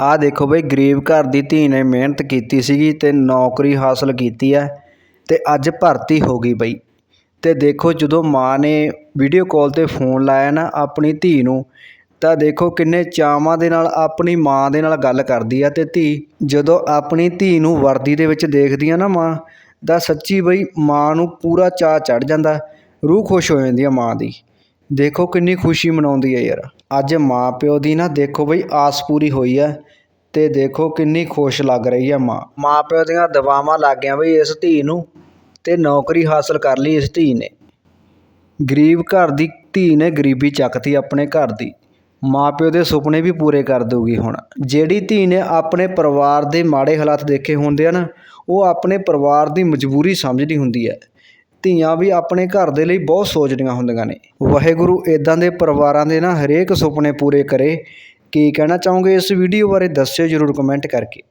ਆਹ ਦੇਖੋ ਬਈ, ਗਰੀਬ ਘਰ ਦੀ ਧੀ ਨੇ ਮਿਹਨਤ ਕੀਤੀ ਸੀਗੀ ਤੇ ਨੌਕਰੀ ਹਾਸਲ ਕੀਤੀ ਹੈ ਤੇ ਅੱਜ ਭਰਤੀ ਹੋ ਗਈ ਬਈ। ਤੇ ਦੇਖੋ, ਜਦੋਂ ਮਾਂ ਨੇ ਵੀਡੀਓ ਕਾਲ ਤੇ ਫੋਨ ਲਾਇਆ ਨਾ ਆਪਣੀ ਧੀ ਨੂੰ, ਤਾਂ ਦੇਖੋ ਕਿੰਨੇ ਚਾਵਾਂ ਦੇ ਨਾਲ ਆਪਣੀ ਮਾਂ ਦੇ ਨਾਲ ਗੱਲ ਕਰਦੀ ਆ ਤੇ ਧੀ ਜਦੋਂ ਆਪਣੀ ਧੀ ਨੂੰ ਵਰਦੀ ਦੇ ਵਿੱਚ ਦੇਖਦੀ ਆ ਨਾ ਮਾਂ ਦਾ ਸੱਚੀ ਬਈ ਮਾਂ ਨੂੰ ਪੂਰਾ ਚਾਅ ਚੜ ਜਾਂਦਾ, ਰੂਹ ਖੁਸ਼ ਹੋ ਜਾਂਦੀ ਆ ਮਾਂ ਦੀ। ਦੇਖੋ ਕਿੰਨੀ ਖੁਸ਼ੀ ਮਨਾਉਂਦੀ ਹੈ ਯਾਰ। ਅੱਜ ਮਾਂ ਪਿਓ ਦੀ ਨਾ ਦੇਖੋ ਬਈ ਆਸ ਪੂਰੀ ਹੋਈ ਆ ਤੇ ਦੇਖੋ ਕਿੰਨੀ ਖੁਸ਼ ਲੱਗ ਰਹੀ ਹੈ ਮਾਂ। ਮਾਂ ਪਿਓ ਦੀਆਂ ਦਵਾਵਾਂ ਲੱਗ ਗਈਆਂ ਬਈ ਇਸ ਧੀ ਨੂੰ ਤੇ ਨੌਕਰੀ ਹਾਸਲ ਕਰ ਲਈ ਇਸ ਧੀ ਨੇ। ਗਰੀਬ ਘਰ ਦੀ ਧੀ ਨੇ ਗਰੀਬੀ ਚੱਕਤੀ ਆਪਣੇ ਘਰ ਦੀ। ਮਾਪਿਓ ਦੇ ਸੁਪਨੇ ਵੀ ਪੂਰੇ ਕਰ ਦਊਗੀ ਹੁਣ। ਜਿਹੜੀ ਧੀ ਨੇ ਆਪਣੇ ਪਰਿਵਾਰ ਦੇ ਮਾੜੇ ਹਾਲਾਤ ਦੇਖੇ ਹੁੰਦੇ ਹਨ ਉਹ ਆਪਣੇ ਪਰਿਵਾਰ ਦੀ ਮਜਬੂਰੀ ਸਮਝਦੀ ਹੁੰਦੀ ਹੈ ਧੀਆਂ ਵੀ ਆਪਣੇ ਘਰ ਦੇ ਲਈ ਬਹੁਤ ਸੋਚਦੀਆਂ ਹੁੰਦੀਆਂ ਨੇ। ਵਾਹਿਗੁਰੂ ਇਦਾਂ ਦੇ ਪਰਿਵਾਰਾਂ ਦੇ ਨਾ ਹਰੇਕ ਸੁਪਨੇ ਪੂਰੇ ਕਰੇ ਕੀ ਕਹਿਣਾ ਚਾਹੋਗੇ ਇਸ ਵੀਡੀਓ ਬਾਰੇ ਦੱਸਿਓ ਜਰੂਰ ਕਮੈਂਟ ਕਰਕੇ।